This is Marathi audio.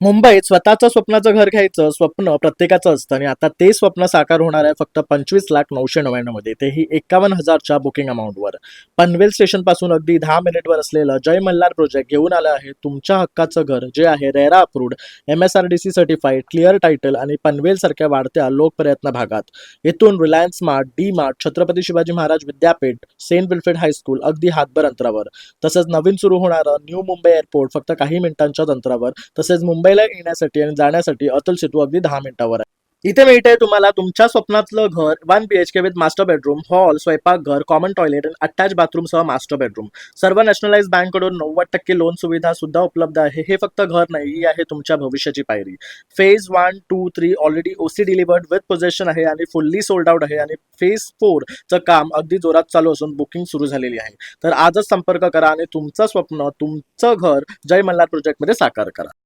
मुंबईत स्वतःचं स्वप्नाचं घर घ्यायचं स्वप्न प्रत्येकाचं असतं. आणि आता ते स्वप्न साकार होणार आहे फक्त पंचवीस लाख नऊशे नव्याण्णवमध्ये तेही एकावन्न हजारच्या बुकिंग अमाऊंटवर. पनवेल स्टेशनपासून अगदी दहा मिनिटवर असलेलं जय मल्हार प्रोजेक्ट घेऊन आलं आहे. तुमच्या हक्काचं घर जे आहे RERA approved M S R D C certified clear title आणि पनवेल सारख्या वाढत्या लोकप्रयत्न भागात. येथून Reliance Mart D Mart Chhatrapati Shivaji Maharaj Vidyapeeth saint Wilfred high school अगदी हातभर अंतरावर. तसंच नवीन सुरू होणारं न्यू मुंबई एअरपोर्ट फक्त काही मिनिटांच्याच अंतरावर. तसेच मुंबई मुंबईला येण्यासाठी आणि जाण्यासाठी अतुल सेतू अगदी दहा मिनिटावर आहे. इथे मिळते तुम्हाला तुमच्या स्वप्नातलं घर one B H K with master bedroom hall स्वयंपाकघर कॉमन टॉयलेट आणि अटॅच बाथरूम सह मास्टर बेडरूम सर्व नॅशनलाइज बँककडून नव्वद टक्के लोन सुविधा सुद्धा उपलब्ध आहे. हे फक्त घर नाही ही आहे तुमच्या भविष्याची पायरी. Phase one two three already OC delivered with possession आहे आणि फुल्ली सोल्ड आउट आहे आणि फेज फोरचं काम अगदी जोरात चालू असून बुकिंग सुरू झालेली आहे. तर आजच संपर्क करा आणि तुमचं स्वप्न तुमचं घर जय मल्हार प्रोजेक्टमध्ये साकार करा.